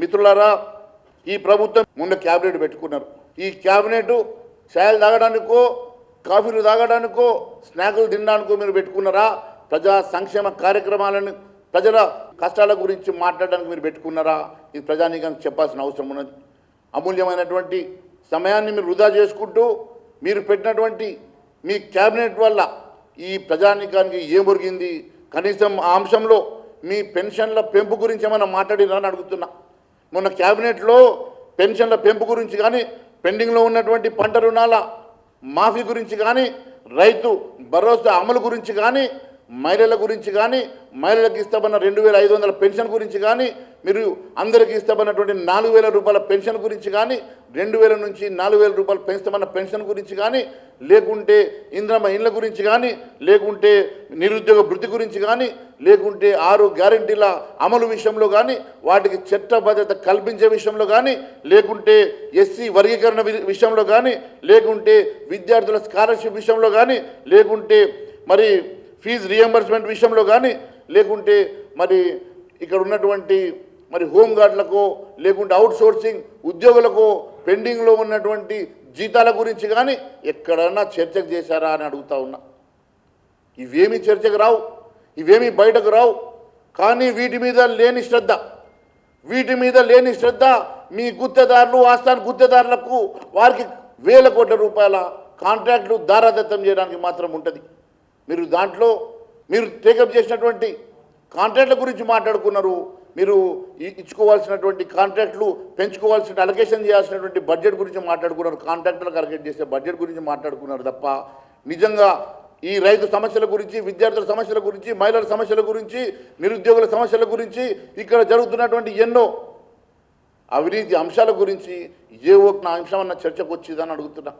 మిత్రులారా ఈ ప్రభుత్వం మొన్న క్యాబినెట్ పెట్టుకున్నారు. ఈ క్యాబినెట్ ఛాయలు తాగడానికో కాఫీలు తాగడానికో స్నాకులు తినడానికో మీరు పెట్టుకున్నారా? ప్రజా సంక్షేమ కార్యక్రమాలను ప్రజల కష్టాల గురించి మాట్లాడడానికి మీరు పెట్టుకున్నారా? ఇది ప్రజానీకానికి చెప్పాల్సిన అవసరం ఉన్నది. అమూల్యమైనటువంటి సమయాన్ని మీరు వృధా చేసుకుంటూ మీరు పెట్టినటువంటి మీ క్యాబినెట్ వల్ల ఈ ప్రజానీకానికి ఏం ఒరిగింది? కనీసం ఆ అంశంలో మీ పెన్షన్ల పెంపు గురించి ఏమైనా మాట్లాడినా అని అడుగుతున్నా. మొన్న క్యాబినెట్లో పెన్షన్ల పెంపు గురించి కానీ పెండింగ్లో ఉన్నటువంటి పంట రుణాల మాఫీ గురించి కానీ రైతు భరోసా అమలు గురించి కానీ మహిళల గురించి కానీ మహిళలకు ఇస్తామన్న రెండు వేల ఐదు వందల పెన్షన్ గురించి కానీ మీరు అందరికీ ఇస్తామన్నటువంటి నాలుగు వేల రూపాయల పెన్షన్ గురించి కానీ రెండు వేల నుంచి నాలుగు వేల రూపాయలు పెంచుతామన్న పెన్షన్ గురించి కానీ లేకుంటే ఇంద్రమ్మ ఇండ్ల గురించి కానీ లేకుంటే నిరుద్యోగ వృత్తి గురించి కానీ లేకుంటే ఆరు గ్యారంటీల అమలు విషయంలో కానీ వాటికి చట్టబద్ధత కల్పించే విషయంలో కానీ లేకుంటే ఎస్సీ వర్గీకరణ వి- విషయంలో కానీ లేకుంటే విద్యార్థుల స్కాలర్షిప్ విషయంలో కానీ లేకుంటే మరి ఫీజు రియంబర్స్మెంట్ విషయంలో కానీ లేకుంటే మరి ఇక్కడ ఉన్నటువంటి మరి హోంగార్డులకు లేకుంటే అవుట్సోర్సింగ్ ఉద్యోగులకు పెండింగ్లో ఉన్నటువంటి జీతాల గురించి కానీ ఎక్కడన్నా చర్చకు చేశారా అని అడుగుతా ఉన్నా. ఇవేమి చర్చకు రావు ఇవేమి బయటకు రావు. కానీ వీటి మీద లేని శ్రద్ధ వీటి మీద లేని శ్రద్ధ మీ గుత్తేదారులు ఆస్థాన గుత్తేదారులకు వారికి వేల కోట్ల రూపాయల కాంట్రాక్టులు దారాదత్తం చేయడానికి మాత్రం ఉంటుంది. మీరు దాంట్లో మీరు టేకప్ చేసినటువంటి కాంట్రాక్ట్ల గురించి మాట్లాడుకున్నారు మీరు ఇచ్చుకోవాల్సినటువంటి కాంట్రాక్ట్లు పెంచుకోవాల్సిన అలొకేషన్ చేయాల్సినటువంటి బడ్జెట్ గురించి మాట్లాడుకున్నారు. కాంట్రాక్టులకు అలొకేట్ చేసే బడ్జెట్ గురించి మాట్లాడుకున్నారు తప్ప నిజంగా ఈ రైతు సమస్యల గురించి విద్యార్థుల సమస్యల గురించి మహిళల సమస్యల గురించి నిరుద్యోగుల సమస్యల గురించి ఇక్కడ జరుగుతున్నటువంటి ఎన్నో అవినీతి అంశాల గురించి ఏ ఒక్క అంశం అన్న చర్చకు వచ్చిందని అడుగుతున్నా.